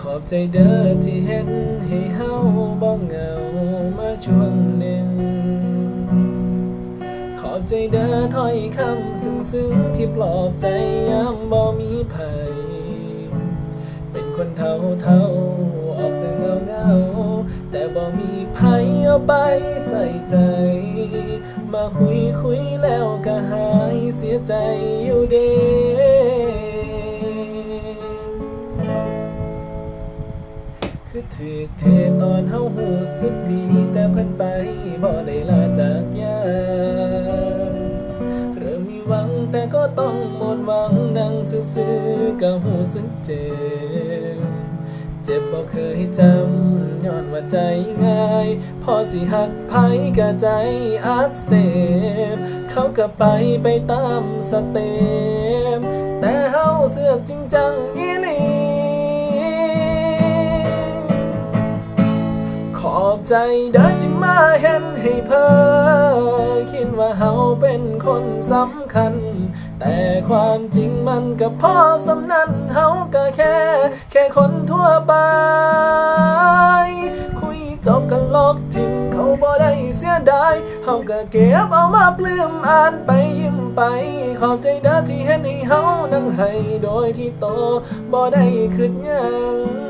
ขอบใจเด้อที่เห็นให้เฮาบ่เหงามาช่วงหนึ่ง ขอบใจเด้อถ้อยคำซึ้งๆที่ปลอบใจยามบ่มีภัย เป็นคนเท่าเท่าออกจากเงาเงาแต่บ่มีภัยเอาไปใส่ใจ มาคุยคุยแล้วก็หายเสียใจอยู่เด้ คือถือเทตอนเฮาหูสึกดีแต่เพิ่นไปบ่ได้ลาจากยาเริ่มมีหวังแต่ก็ต้องหมดหวังดังซื่อๆก็หูสึกเจ็บเจ็บบ่เคยจำย้อนว่าใจง่าย พอสิหักไผก็ใจอักเสบเขาก็ไปไปตามสเต็ปแต่เฮาเสือกจริงจัง ขอบใจเด้อที่มาเห็นให้เพอคิดว่าเฮาเป็นคนสำคัญ แต่ความจริงมันก็พอสำนันเฮาก็แค่ แค่คนทั่วไป คุยจบกันลบทิ้งเขาบ่ได้เสียดายเฮาก็เก็บเอามาปลื้มอ่านไปยิ้มไป ขอบใจเด้อที่เห็นให้เฮานั่งให้โดยที่โตบ่ได้คิดหยัง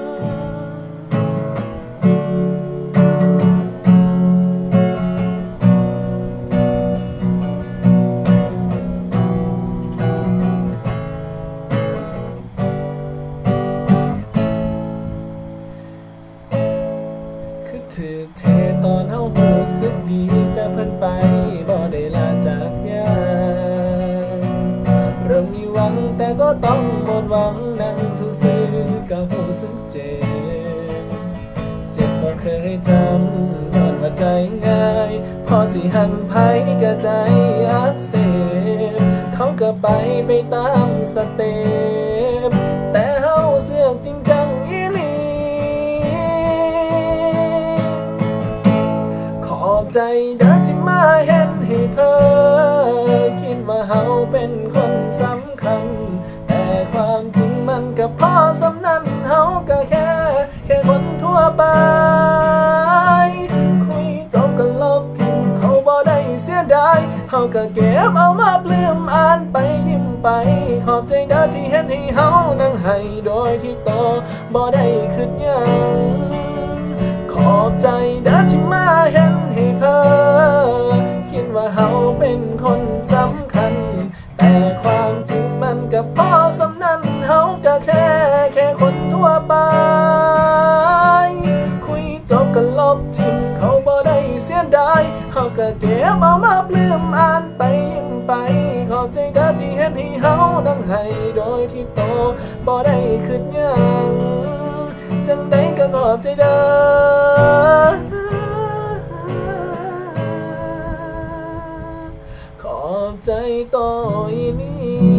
ตอนเฮาหูสึกดีแต่เพิ่นไปบ่ได้ลาจากยาเริ่มมีหวังแต่ก็ต้องหมดหวังนั่งซื่อๆก็หูสึกเจ็บเจ็บบ่เคยจำย้อนว่าใจง่าย พอสิหันไผก็ใจอักเสบเขาก็ไปไปตามสเต็ปแต่เฮาเสือกจริงจั ใจเด้อที่มาเห็นให้เพอคิดว่าเฮาเป็นคนสำคัญ แต่ความจริงมันก็พอสำนันเฮาก็แค่ แค่คนทั่วไป คุยจบกันลบทิ้งเขาบ่ได้เสียดายเฮาก็เก็บเอามาปลื้มอ่านไปยิ้มไปขอบใจเด้อที่เห็นให้เฮานั่งให้โดยที่โตบ่ได้คิดหยังขอบใจเด้อที่มา ความจริงมันก็พอสำนันเฮาก็แค่แค่คนทั่วไป คุยจบกันลบทิ้งเขาบ่ได้เสียดายเฮาก็เก็บเอามาปลื้มอ่านไปยิ้มไป ขอบใจเด้อที่เห็นให้เฮานั่งให้โดยที่โตบ่ได้คิดหยังจังได้ก็ขอบใจเด้อ อบใจต่ออีนี้